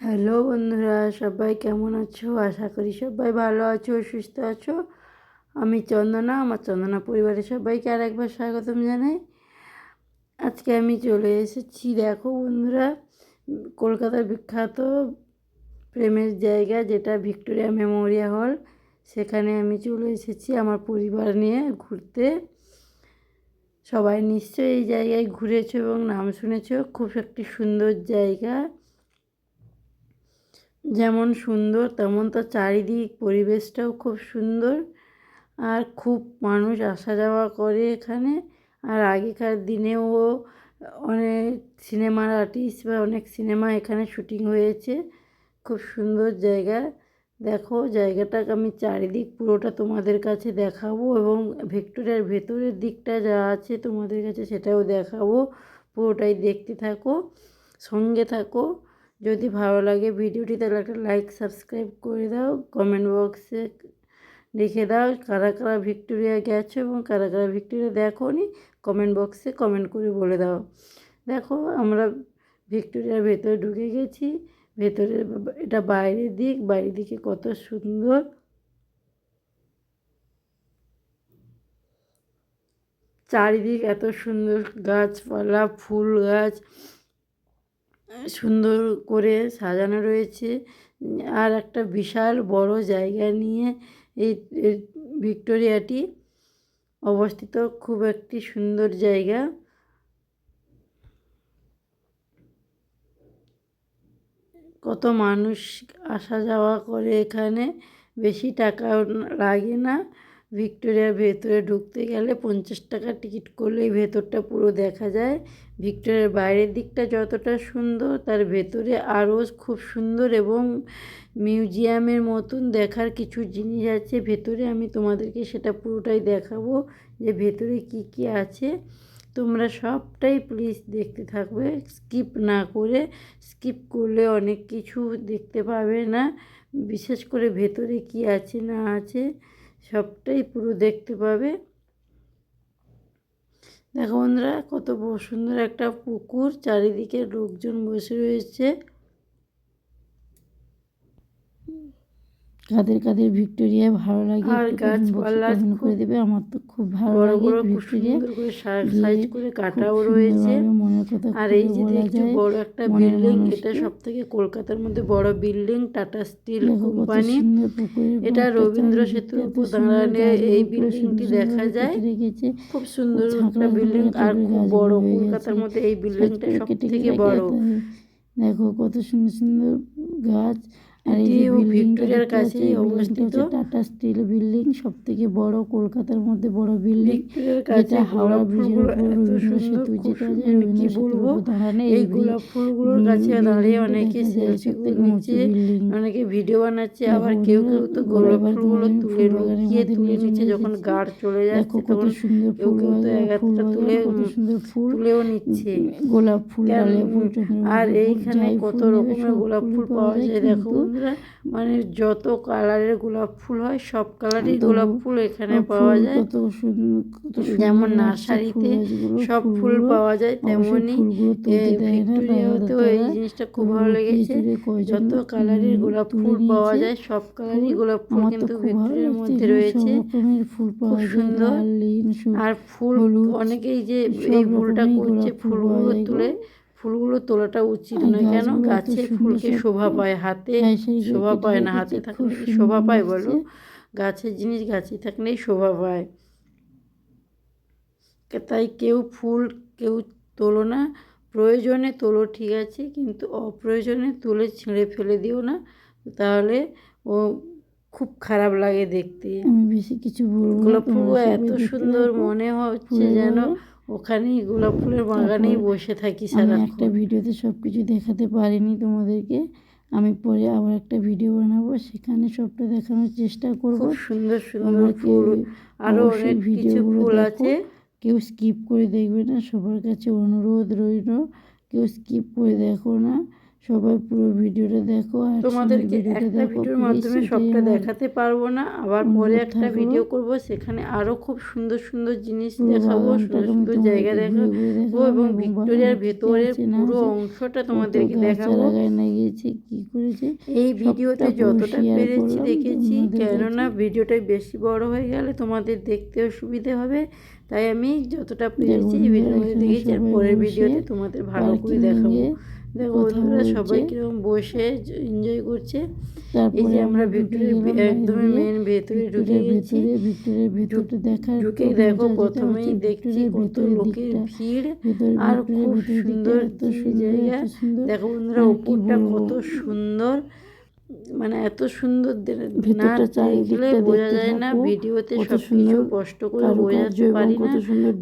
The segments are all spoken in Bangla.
হ্যালো বন্ধুরা, সবাই কেমন আছো? আশা করি সবাই ভালো আছো, সুস্থ আছো। আমি চন্দনা, আমার চন্দনা পরিবারের সবাইকে আর একবার স্বাগতম জানাই। আজকে আমি চলে এসেছি, দেখো বন্ধুরা, কলকাতার বিখ্যাত প্রেমের জায়গা যেটা ভিক্টোরিয়া মেমোরিয়াল হল। সেখানে আমি চলে এসেছি আমার পরিবার নিয়ে ঘুরতে। সবাই নিশ্চয়ই এই জায়গায় ঘুরেছো এবং নাম শুনেছো, খুব একটি সুন্দর জায়গা। যেমন সুন্দর, তেমন তার চারিদিক পরিবেশটাও খুব সুন্দর। আর খুব মানুষ আসা যাওয়া করে এখানে। আর আগেকার দিনেও অনেক সিনেমার আর্টিস্ট বা অনেক সিনেমা এখানে শুটিং হয়েছে। খুব সুন্দর জায়গা। দেখো, জায়গাটাকে আমি চারিদিক পুরোটা তোমাদের কাছে দেখাবো এবং ভিক্টোরিয়ার ভেতরের দিকটা যা আছে তোমাদের কাছে সেটাও দেখাবো। পুরোটাই দেখতে থাকো, সঙ্গে থাকো। যদি ভালো লাগে ভিডিওটি, তাহলে একটা লাইক সাবস্ক্রাইব করে দাও। কমেন্ট বক্সে লিখে দাও কারা কারা ভিক্টোরিয়া গেছো এবং কারা কারা ভিক্টোরিয়া দেখো নি কমেন্ট বক্সে কমেন্ট করে বলে দাও। দেখো, আমরা ভিক্টোরিয়ার ভেতরে ঢুকে গেছি। ভেতরে এটা বাইরের দিক, বাইরের দিকে কত সুন্দর। চারিদিক এত সুন্দর গাছপালা, ফুল গাছ। সুন্দর করে সাজানো রয়েছে। আর একটা বিশাল বড় জায়গা নিয়ে এই ভিক্টোরিয়াটি অবস্থিত। খুব একটি সুন্দর জায়গা। কত মানুষ আসা যাওয়া করে এখানে। বেশি টাকাও লাগে না। ভিক্টোরিয়ার ভেতরে ঢুকতে গেলে পঞ্চাশ টাকা টিকিট করলেই ভেতরটা পুরো দেখা যায়। ভিক্টোরিয়ার বাইরের দিকটা যতটা সুন্দর, তার ভেতরে আরও খুব সুন্দর এবং মিউজিয়ামের মতন দেখার কিছু জিনিস আছে। ভেতরে আমি তোমাদেরকে সেটা পুরোটাই দেখাবো যে ভেতরে কি কি আছে। তোমরা সবটাই প্লিজ দেখতে থাকবে। স্কিপ না করে স্কিপ করলে অনেক কিছু দেখতে পাবে না। বিশেষ করে ভেতরে কি আছে না আছে। সবটাই পুরো দেখতে পাবে। দেখো বন্ধুরা কত সুন্দর একটা পুকুর চারিদিকে লোকজন বসে রয়েছে। কাদের কাদের ভিক্টোরিয়া ভালো লাগে আর গাছপালা করে দেবে আমার তো খুব ভালো লাগে ভিক্টোরিয়া সাইজ করে কাটাও রয়েছে। আর এই যে দেখছ বড় একটা বিল্ডিং এটা সব থেকে কলকাতার মধ্যে বড় বিল্ডিং টাটা স্টিল কোম্পানি। এটা রবীন্দ্র সেতুর উপর দাঁড়ালে এই বিল্ডিংটি দেখা যায়। খুব সুন্দর একটা বিল্ডিং আর খুব বড় কলকাতার মধ্যে এই বিল্ডিংটা সব থেকে বড়। দেখো কত সুন্দর সুন্দর গাছ আর এই ভিক্টোরিয়ার কাছে অবস্থিত? টাটা স্টিল বিল্ডিং সব থেকে বড় কলকাতার মধ্যে বড় বিল্ডিং। যেটা হাওড়া ব্রিজের উপর রবীন্দ্র সেতু যেটা আছে রবীন্দ্র সেতুর উপর এই গোলাপ ফুলগুলোর কাছে দাঁড়িয়ে অনেকে সেলফি নিচ্ছে অনেকে ভিডিও বানাচ্ছে আবার কেউ কেউ তো গোলাপ ফুলগুলো তুলে লুকিয়ে তুলে নিচ্ছে যখন গাঢ় চলে যাচ্ছে তখন সুন্দর কেউ কেউ তো একটা তুলে সুন্দর ফুল। তুলেও নিচ্ছে। গোলাপ ফুল আর এইখানে কত রকমের গোলাপ ফুল পাওয়া যায় দেখো বন্ধুরা মানে যত কালারের গোলাপ ফুল হয় সব কালারের গোলাপ ফুল এখানে পাওয়া যায়। যেমন নার্সারিতে সব ফুল পাওয়া যায় তেমনই। ভিক্টোরিয়াতেও এই জিনিসটা খুব ভালো লেগেছে। যত কালারের গোলাপ ফুল পাওয়া যায় সব কালারই গোলাপ ফুল কিন্তু ভিক্টোরিয়ার মধ্যে রয়েছে। খুব সুন্দর। আর ফুল অনেকেই যে এই ফুলটা করছে ফুলগুলো তুলে ফুলগুলো তোলাটা উচিত নয়। কেন? গাছে ফুলকে শোভা পায় হাতে হ্যাঁ, শোভা পায় না হাতে থাকলে শোভা পায় বলো? গাছের জিনিস গাছে থাকলেই শোভা পায়। তাই কেউ ফুল কেউ তোলো না। প্রয়োজনে তোলো ঠিক আছে কিন্তু অপ্রয়োজনে তুলে ছিঁড়ে ফেলে দিও না। তাহলে ও খুব খারাপ লাগে দেখতে। আমি বেশি কিছু বলব গোলাপ ফুলগুলো এত সুন্দর মনে হচ্ছে যেন ওখানেই গোলাপ ফুলের বাগানেই বসে থাকি সারা একটা ভিডিওতে সব কিছু দেখাতে পারিনি তোমাদেরকে। আমি পরে আবার একটা ভিডিও বানাবো সেখানে সবটা দেখানোর চেষ্টা করব। সুন্দর সুন্দর ফুল আরও অনেক ভিডিও ফুল আছে। কেউ স্কিপ করে দেখবে না সবার কাছে অনুরোধ রইল কেউ স্কিপ করে দেখো না। সবাই পুরো ভিডিওটা দেখো আর তোমাদেরকে একটা ভিডিওর মাধ্যমে সবটা দেখাতে পারব না আবার পরে একটা ভিডিও করব সেখানে আরও খুব সুন্দর সুন্দর জিনিস দেখাবো সুন্দর সুন্দর জায়গা দেখাবো এবং ভিক্টোরিয়ার ভেতরের পুরো অংশটা তোমাদেরকে দেখাবো। এই ভিডিওতে যতটা পেরেছি দেখেছি কেননা। ভিডিওটা বেশি বড় হয়ে গেলে তোমাদের দেখতেও সুবিধে হবে তাই আমি যতটা পেরেছি এই ভিডিওর দেখেছি আর পরের ভিডিওতে তোমাদের ভালো করে দেখাবো। দেখো বন্ধুরা সবাই কীরকম বসে এনজয় করছে। এই যে আমরা ভিক্টোরিয়ার একদমই মেন ভেতরে ঢুকে গেছি। ভেতরে ভিক্টোরিয়ার ভেতরটা দেখার ঢুকে দেখো প্রথমেই দেখছি কত লোকের ভিড়। আর খুব সুন্দর জায়গা। দেখো বন্ধুরা উপরটা ওপরটা কত সুন্দর। মানে এত সুন্দর না দেখলে বোঝা যায় না ভিডিওতে সব কিছু কষ্ট করে বোঝাতে পারি না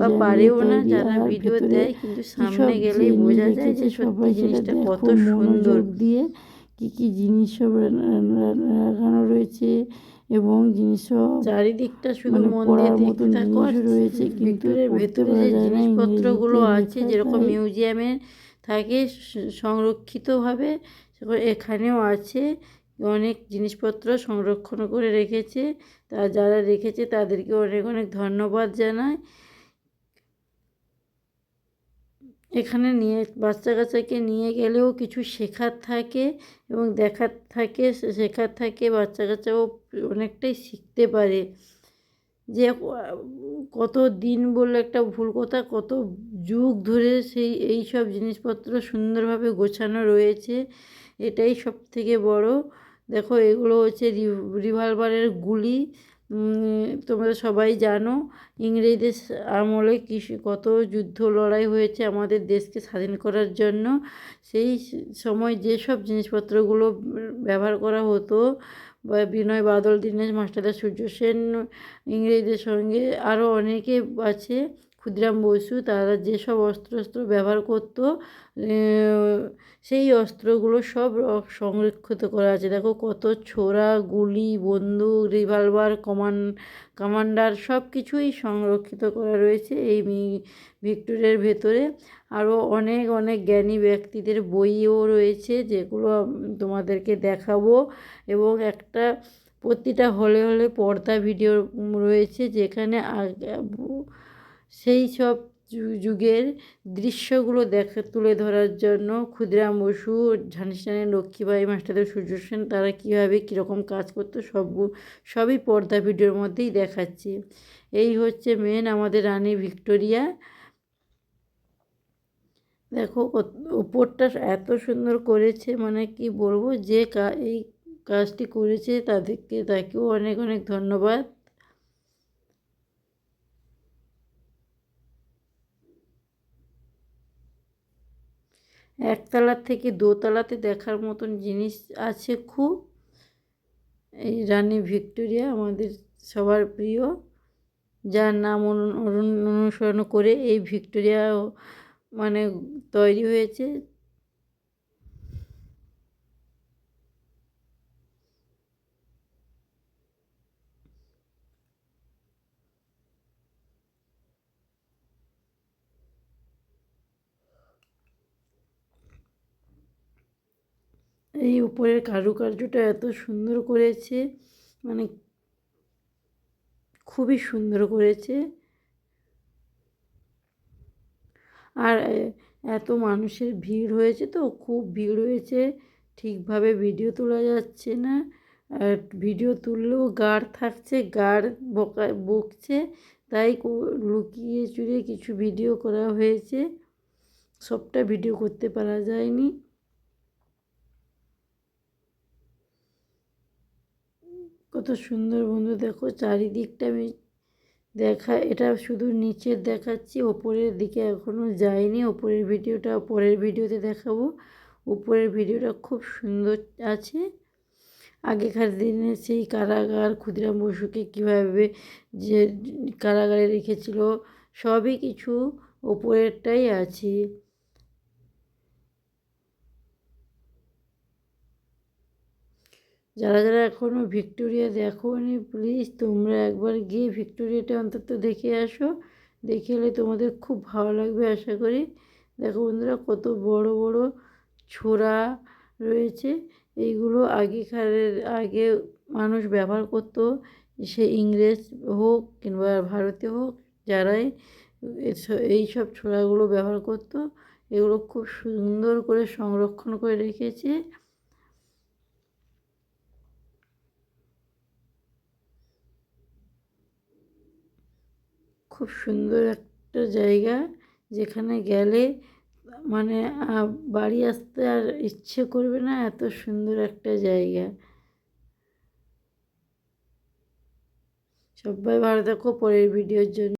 বা পারেও না যারা ভিডিও দেয় কিন্তু সামনে জিনিস বোঝা যায় যে সত্যি জিনিসটা কত সুন্দর। দিয়ে কি কি জিনিস সব রা- রা- রয়েছে এবং জিনিস চারিদিকটা শুধু মানে মন দিয়ে দেখতে থাকো রয়েছে কিন্তু ভেতরে যে জিনিসপত্রগুলো আছে যেরকম মিউজিয়ামে থাকে সংরক্ষিতভাবে এখানেও আছে অনেক জিনিসপত্র সংরক্ষণ করে রেখেছে। তা যারা রেখেছে তাদেরকে অনেক অনেক ধন্যবাদ জানাই। এখানে নিয়ে বাচ্চা কাচ্চাকে নিয়ে গেলেও কিছু শেখার থাকে এবং দেখার থাকে, শেখার থাকে বাচ্চা কাচ্চাও অনেকটাই শিখতে পারে। যে কত দিন বলে একটা ভুল কথা, কত যুগ ধরে সেই, এই সব জিনিসপত্র সুন্দরভাবে গোছানো রয়েছে। এটাই সব থেকে বড়। দেখো, এগুলো হচ্ছে রিভলভারের গুলি। তোমরা সবাই জানো, ইংরেজদের আমলে কি কত যুদ্ধ লড়াই হয়েছে আমাদের দেশকে স্বাধীন করার জন্য। সেই সময় যেসব জিনিসপত্রগুলো ব্যবহার করা হতো বিনয় বাদল দীনেশ মাস্টারদা সূর্য সেন ইংরেজদের সঙ্গে আরও অনেকে আছে। ক্ষুদিরাম বসু তারা যেসব অস্ত্র অস্ত্র ব্যবহার করতো সেই অস্ত্রগুলো সব সংরক্ষিত করা আছে। দেখো কত ছোরা গুলি, বন্দুক, রিভলভার, কমান, কমান্ডার সব কিছুই সংরক্ষিত করা রয়েছে এই ভিক্টোরিয়ার ভেতরে। আরও অনেক অনেক জ্ঞানী ব্যক্তিদের বইও রয়েছে যেগুলো তোমাদেরকে দেখাবো। এবং একটা, প্রতিটা হলে হলে পর্দা ভিডিও রয়েছে যেখানে সেই সব যুগের দৃশ্যগুলো দেখা, তুলে ধরার জন্য ক্ষুদিরাম বসু ঝানসিরানের লক্ষ্মীবাই মাস্টারদের সূর্য সেন, তারা কীভাবে, কীরকম কাজ করতো সব সবই পর্দা ভিডিওর মধ্যেই দেখাচ্ছে। এই হচ্ছে মেন আমাদের রানী ভিক্টোরিয়া। দেখো ওপরটা এত সুন্দর করেছে মানে কি বলব, যে কা, এই কাজটি করেছে, তাদেরকে, তাকেও অনেক অনেক ধন্যবাদ। একতলার থেকে দোতলাতে দেখার মতন জিনিস আছে খুব। এই রানী ভিক্টোরিয়া আমাদের সবার প্রিয়। যার নাম অনু- অনু- অনুসরণ করে এই ভিক্টোরিয়া মানে তৈরি হয়েছে। এই উপরের কারুকার্যটা এত সুন্দর করেছে মানে খুবই সুন্দর করেছে। আর এত মানুষের ভিড় হয়েছে তো, খুব ভিড় হয়েছে। ঠিকভাবে ভিডিও তোলা যাচ্ছে না। আর ভিডিও তুললেও গার্ড থাকছে গার্ড বকা, বকছে। তাই লুকিয়ে চুরিয়ে কিছু ভিডিও করা হয়েছে। সবটা ভিডিও করতে পারা যায়নি। কত সুন্দর বন্ধু। দেখো চারিদিকটা আমি দেখা, এটা শুধু নিচের দেখাচ্ছি, ওপরের দিকে এখনও যাইনি। ওপরের ভিডিওটা পরের ভিডিওতে দেখাবো। উপরের ভিডিওটা খুব সুন্দর আছে। আগেকার দিনে সেই কারাগার ক্ষুদিরাম বসুকে কীভাবে যে কারাগারে রেখেছিল, সবই কিছু ওপরেরটাই আছে। যারা যারা এখনও ভিক্টোরিয়া দেখোনি প্লিজ তোমরা একবার গিয়ে ভিক্টোরিয়াটা অন্তত দেখে আসো। দেখে এলে তোমাদের খুব ভালো লাগবে, আশা করি। দেখো বন্ধুরা, কত বড় বড় ছোড়া রয়েছে। এইগুলো আগেকারের, আগে মানুষ ব্যবহার করতো, সে ইংরেজ হোক কিংবা ভারতীয় হোক, যারাই এই সব ছোড়াগুলো ব্যবহার করতো, এগুলো খুব সুন্দর করে সংরক্ষণ করে রেখেছে। খুব সুন্দর একটা জায়গা যেখানে গেলে মানে বাড়ি আসতে আর ইচ্ছে করবে না এত সুন্দর একটা জায়গা। সবাই ভালো থাকো, পরের ভিডিওর জন্য।